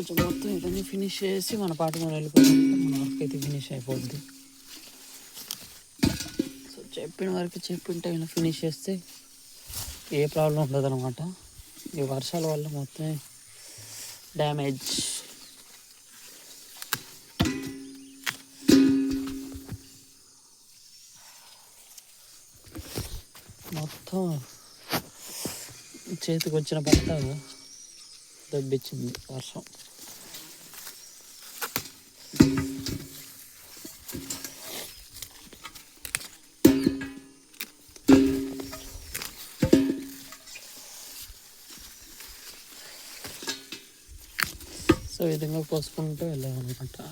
రోజు మొత్తం ఇవన్నీ ఫినిష్ చేసి మన పాట మనం వెళ్ళిపోతే. మన వర్క్ అయితే ఫినిష్ అయిపోద్ది. సో చెప్పిన వరకు చెప్పిన టైంలో ఫినిష్ చేస్తే ఏ ప్రాబ్లం ఉండదు అనమాట ఈ వర్షాల వల్ల మొత్తం డ్యామేజ్ మొత్తం చేతికి వచ్చిన పంట దబ్బిచ్చింది వర్షం. సో ఈ విధంగా కోసుకుంటూ వెళ్ళామన్నమాట.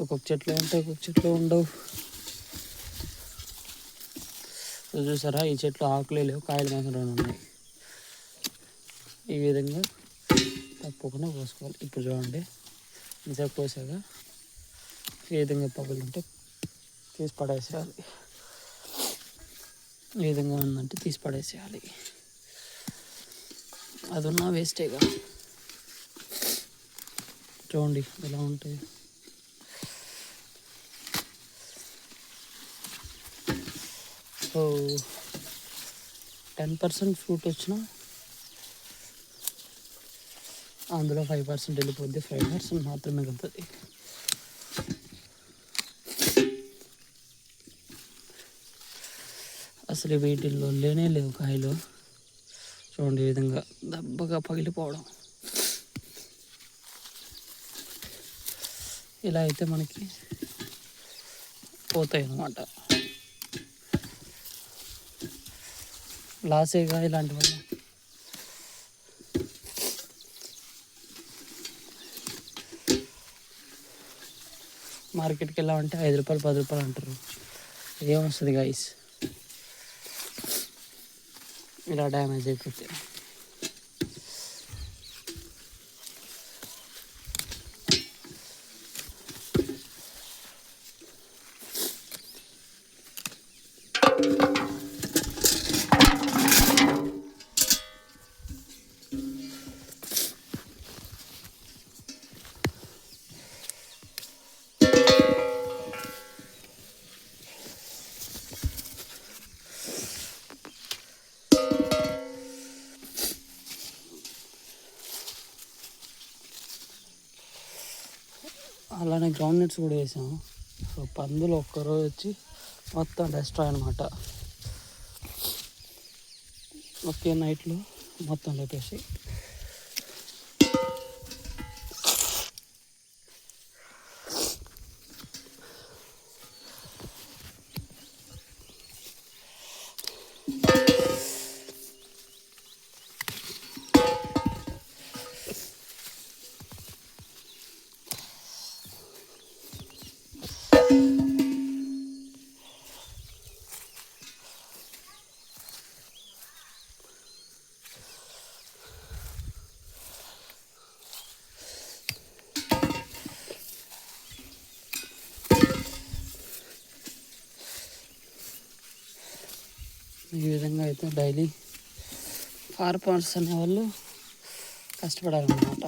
ఒక్కొక్క చెట్లు ఉంటాయి ఒక్కొక్క చెట్లు ఉండవు. చూసారా? ఈ చెట్లు ఆకులే లేవు కాయలు మాత్రమే ఉన్నాయి. ఈ విధంగా తప్పకుండా కోసుకోవాలి. ఇప్పుడు చూడండి ఇంతసేపు కోసాక ఈ విధంగా పగులు ఉంటే తీసి పడేసేయాలి. ఈ విధంగా ఉందంటే తీసి పడేసేయాలి. అది ఉన్నా వేస్టేగా చూడండి ఎలా ఉంటాయి. సో టెన్ పర్సెంట్ ఫ్రూట్ వచ్చిన అందులో ఫైవ్ పర్సెంట్ వెళ్ళిపోద్ది. ఫైవ్ పర్సెంట్ మాత్రమే మిగులుతుంది అసలు వీటిల్లో లేనే లేవు కాయలు. చూడండి ఈ విధంగా దెబ్బగా పగిలిపోవడం. ఇలా అయితే మనకి పోతాయి అన్నమాట. లాసేగా ఇలాంటివన్నీ. మార్కెట్కి వెళ్ళామంటే ఐదు రూపాయలు పది రూపాయలు అంటారు. ఏమొస్తుంది గాయస్ ఇలా డ్యామేజ్ అయిపోతే అలానే గ్రౌండ్ నట్స్ కూడా వేసాము సో పందులు ఒక్కరోజు వచ్చి మొత్తం డెస్ట్రాయ్ అనమాట ఒకే నైట్లో మొత్తం లేపేసి. ఈ విధంగా అయితే డైలీ ఫార్మర్స్ అనేవాళ్ళు కష్టపడాలన్నమాట.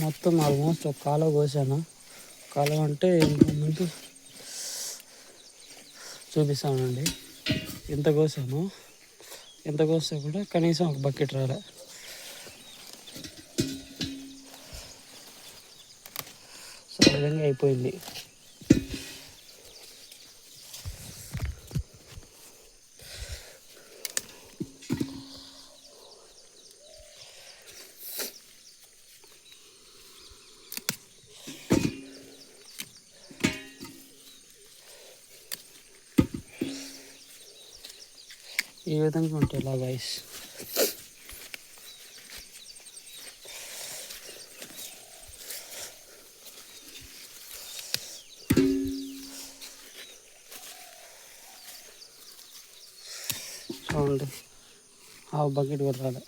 మొత్తం ఆల్మోస్ట్ ఒక కాలువ కోసాను. కాలువ అంటే ముందు చూపిస్తానండి. ఎంత కోసాను? ఎంత కోస్తే కూడా కనీసం ఒక బకెట్ రాలే. సో విధంగా అయిపోయింది. ఈ విధంగా ఉంటాయి ఇలా గైస్ చూడండి ఆ బకెట్ కూడా రాలే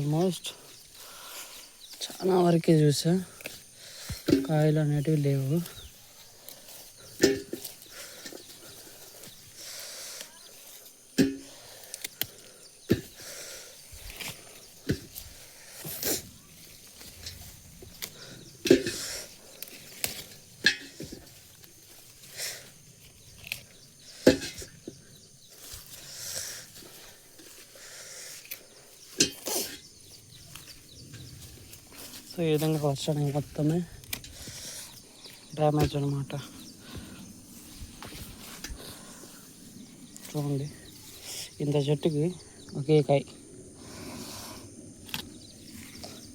ఆల్మోస్ట్ చాలా వరకే చూసా. కాయలు అనేటివి లేవు. సో ఈ విధంగా వర్షానికి మొత్తమే డ్యామేజ్ అనమాట చూడండి ఇంత చెట్టుకి ఒకే కాయ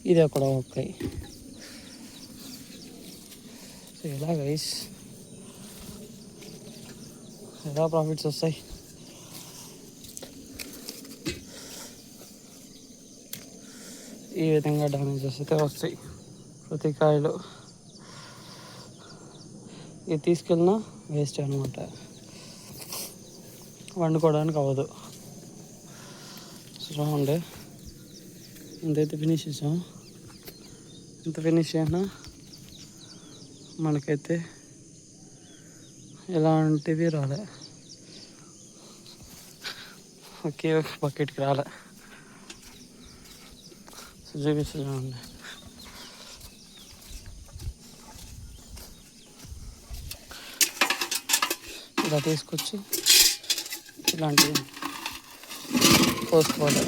ఇది అక్కడ ఒక కాయ సో ఎలా గైస్ ఎలా ప్రాఫిట్స్ వస్తాయి ఈ విధంగా డ్యామేజెస్ అయితే వస్తాయి. ప్రతి కాయలు ఇది తీసుకెళ్ళినా వేస్ట్ అనమాట వండుకోవడానికి అవ్వదు. చూడండి. ఇంతైతే ఫినిష్ చేసాం. ఇంత ఫినిష్ అయినా మనకైతే ఎలాంటివి రాలే. ఒకే ఒక బకెట్కి రాలే. సో చూపిస్తా చూడండి ఇలా తీసుకొచ్చి ఇలాంటివి పోసుకోవాలి